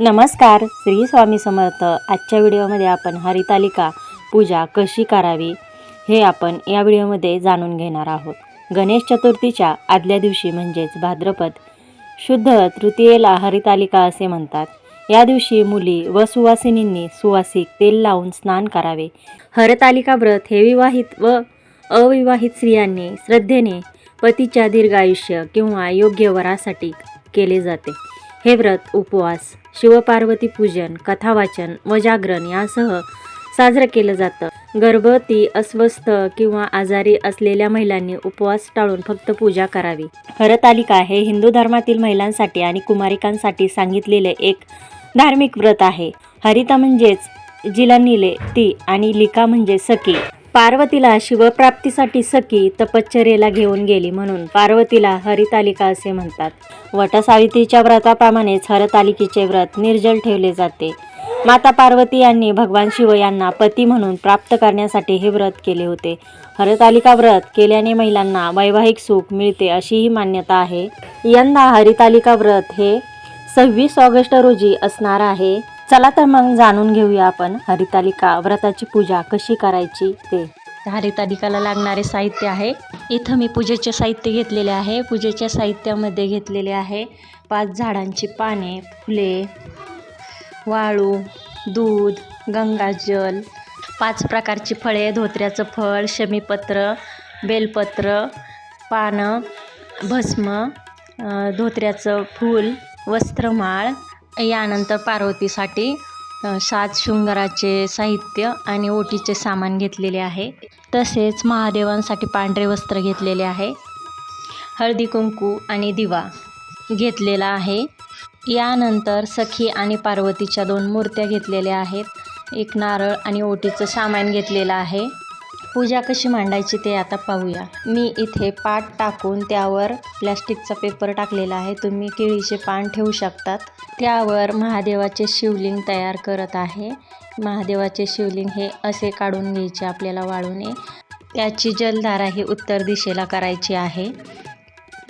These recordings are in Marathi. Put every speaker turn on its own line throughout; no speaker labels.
नमस्कार श्री स्वामी समर्थ आजच्या व्हिडिओमध्ये आपण हरितालिका पूजा कशी करावी हे आपण या व्हिडिओमध्ये जाणून घेणार आहोत गणेश चतुर्थीच्या आदल्या दिवशी म्हणजेच भाद्रपद शुद्ध तृतीयेला हरितालिका असे म्हणतात या दिवशी मुली व सुवासिनींनी सुवासिक तेल लावून स्नान करावे हरतालिका व्रत हे विवाहित व अविवाहित स्त्रियांनी श्रद्धेने पतीच्या दीर्घायुष्य किंवा योग्य वरासाठी केले जाते हे व्रत उपवास शिवपार्वती पूजन कथावाचन व जागरण यासह साजरं केलं जातं गर्भवती अस्वस्थ किंवा आजारी असलेल्या महिलांनी उपवास टाळून फक्त पूजा करावी हरतालिका हे हिंदू धर्मातील महिलांसाठी आणि कुमारिकांसाठी सांगितलेले एक धार्मिक व्रत आहे हरिता म्हणजेच जिला निले ती आणि लिका म्हणजे सकी पार्वतीला शिवप्राप्तीसाठी सखी तपश्चर्येला घेऊन गेली म्हणून पार्वतीला हरितालिका असे म्हणतात वटसावित्रीच्या व्रताप्रमाणेच हरतालिकेचे व्रत निर्जल ठेवले जाते माता पार्वती यांनी भगवान शिव यांना पती म्हणून प्राप्त करण्यासाठी हे व्रत केले होते हरतालिका व्रत केल्याने महिलांना वैवाहिक सुख मिळते अशी ही मान्यता आहे यंदा हरितालिका व्रत हे सव्वीस ऑगस्ट रोजी असणार आहे चला तर मग जाणून घेऊया आपण हरितालिका व्रताची पूजा कशी करायची ते
हरितालिकाला लागणारे साहित्य आहे इथं मी पूजेचे साहित्य घेतलेले आहे पूजेच्या साहित्यामध्ये घेतलेले आहे पाच झाडांची पाने फुले वाळू दूध गंगाजल पाच प्रकारची फळे धोत्र्याचं फळ शमीपत्र बेलपत्र पानं भस्म धोत्र्याचं फूल वस्त्रमाळ यानंतर पार्वतीसाठी सात शृंगाराचे साहित्य आणि ओटीचे सामान घेतलेले आहे तसेच महादेवांसाठी पांढरे वस्त्र घेतलेले आहे हळदी कुंकू आणि दिवा घेतलेला आहे यानंतर सखी आणि पार्वतीच्या दोन मूर्त्या घेतलेल्या आहेत एक नारळ आणि ओटीचं सामान घेतलेलं आहे पूजा कशी मांडायची ते आता पाहूया मी इथे पाट टाकून त्यावर प्लॅस्टिकचा पेपर टाकलेला आहे तुम्ही केळीचे पान ठेवू शकतात त्यावर महादेवाचे शिवलिंग तयार करत आहे महादेवाचे शिवलिंग हे असे काढून घ्यायचे आपल्याला वाळूने त्याची जलधारा ही उत्तर दिशेला करायची आहे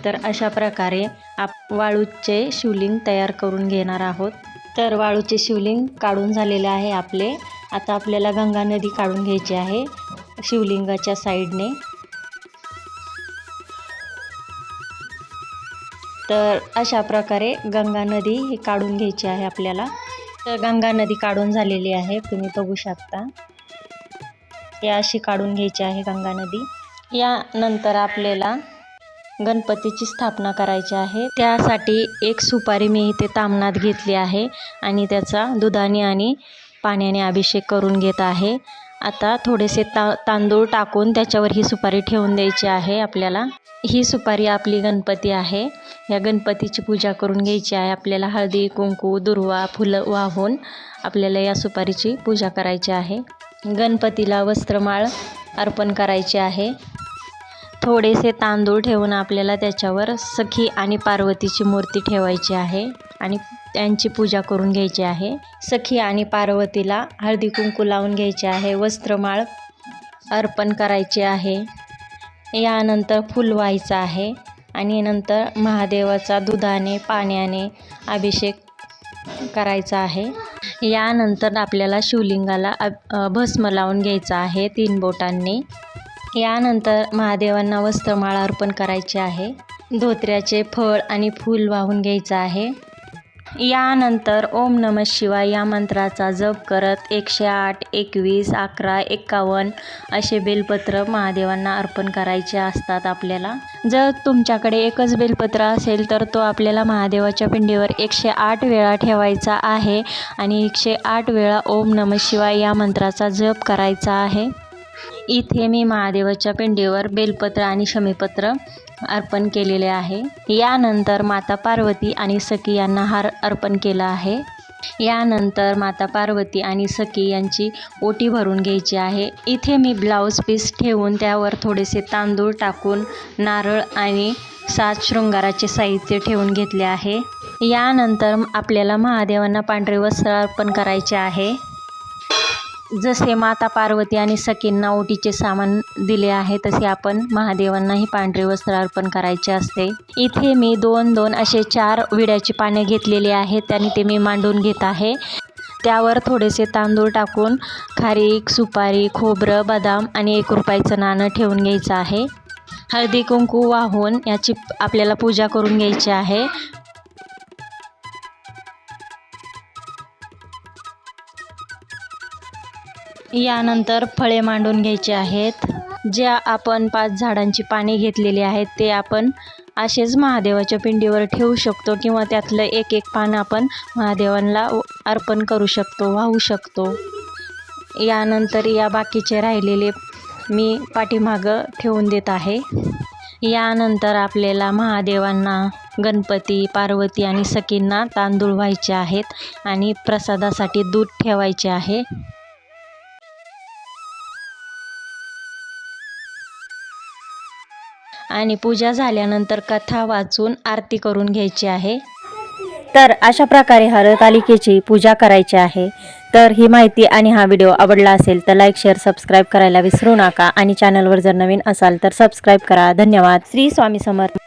तर अशा प्रकारे आप वाळूचे शिवलिंग तयार करून घेणार आहोत तर वाळूचे शिवलिंग काढून झालेले आहे आपले आता आपल्याला गंगा नदी काढून घ्यायची आहे शिवलिंगाच्या साईडने तर अशा प्रकारे गंगा नदी ही काढून घ्यायची आहे आपल्याला तर गंगा नदी काढून झालेली आहे तुम्ही बघू शकता या अशी काढून घ्यायची आहे गंगा नदी यानंतर आपल्याला गणपतीची स्थापना करायची आहे त्यासाठी एक सुपारी मी इथे तामणात घेतली आहे आणि त्याचा दुधाने आणि पाण्याने अभिषेक करून घेत आहे आता थोडेसे ता तांदूळ टाकून त्याच्यावर ही सुपारी ठेवून द्यायची आहे आपल्याला ही सुपारी आपली गणपती आहे या गणपतीची पूजा करून घ्यायची आहे आपल्याला हळदी कुंकू दुर्वा फुलं वाहून आपल्याला या सुपारीची पूजा करायची आहे गणपतीला वस्त्रमाळ अर्पण करायची आहे थोडेसे तांदूळ ठेवून आपल्याला त्याच्यावर सखी आणि पार्वतीची मूर्ती ठेवायची आहे आणि त्यांची पूजा करून घ्यायची आहे सखी आणि पार्वतीला हळदी कुंकू लावून घ्यायचे आहे वस्त्रमाळ अर्पण करायचे आहे यानंतर फुल व्हायचं आहे आणि नंतर महादेवाचा दुधाने पाण्याने अभिषेक करायचा आहे यानंतर आपल्याला शिवलिंगाला भस्म लावून घ्यायचं आहे तीन बोटांनी यानंतर महादेवांना वस्त्रमाळ अर्पण करायचे आहे धोत्र्याचे फळ आणि फूल वाहून घ्यायचं आहे यानंतर ओम नम शिवाय या मंत्राचा जप करत एकशे आठ एकवीस अकरा एक्कावन्न असे बेलपत्र महादेवांना अर्पण करायचे असतात आपल्याला जर तुमच्याकडे एकच बेलपत्र असेल तर तो आपल्याला महादेवाच्या पिंडीवर एकशे आठ वेळा ठेवायचा आहे आणि एकशे आठ वेळा ओम नम शिवाय या मंत्राचा जप करायचा आहे इथे मी महादेवाच्या पिंडीवर बेलपत्र आणि शमीपत्र अर्पण केलेले आहे यानंतर माता पार्वती आणि सखी यांना हार अर्पण केला आहे यानंतर माता पार्वती आणि सखी यांची ओटी भरून घ्यायची आहे इथे मी ब्लाऊज पीस ठेवून त्यावर थोडेसे तांदूळ टाकून नारळ आणि सात शृंगाराचे साहित्य ठेवून घेतले आहे यानंतर आपल्याला महादेवांना पांढरे वस्त्र अर्पण करायचे आहे जसे माता पार्वती आणि सखींना ओटीचे सामान दिले आहे तसे आपण महादेवांनाही पांढरे वस्त्र अर्पण करायचे असते इथे मी दोन दोन असे चार विड्याची पाने घेतलेली आहेत आणि ते मी मांडून घेत आहे त्यावर थोडेसे तांदूळ टाकून खारीक सुपारी खोबरं बदाम आणि एक रुपयाचं नाणं ठेवून घ्यायचं आहे हळदी कुंकू वाहून याची आपल्याला पूजा करून घ्यायची आहे यानंतर फळे मांडून घ्यायचे आहेत ज्या आपण पाच झाडांची पाने घेतलेली आहेत ते आपण असेच महादेवाच्या पिंडीवर ठेवू शकतो किंवा त्यातलं एक एक पान आपण महादेवांना अर्पण करू शकतो वाहू शकतो यानंतर या बाकीचे राहिलेले मी पाठीमागं ठेवून देत आहे यानंतर आपल्याला महादेवांना गणपती पार्वती आणि सखींना तांदूळ व्हायचे आहेत आणि प्रसादासाठी दूध ठेवायचे आहे आणि पूजा झाल्यानंतर कथा वाचून आरती करून घ्यायची आहे तर अशा प्रकारे हरतालिकेची पूजा करायची आहे तर ही माहिती आणि हा व्हिडिओ आवडला असेल तर लाईक शेअर सबस्क्राईब करायला विसरू नका आणि चॅनलवर जर नवीन असाल तर सबस्क्राईब करा धन्यवाद श्री स्वामी समर्थ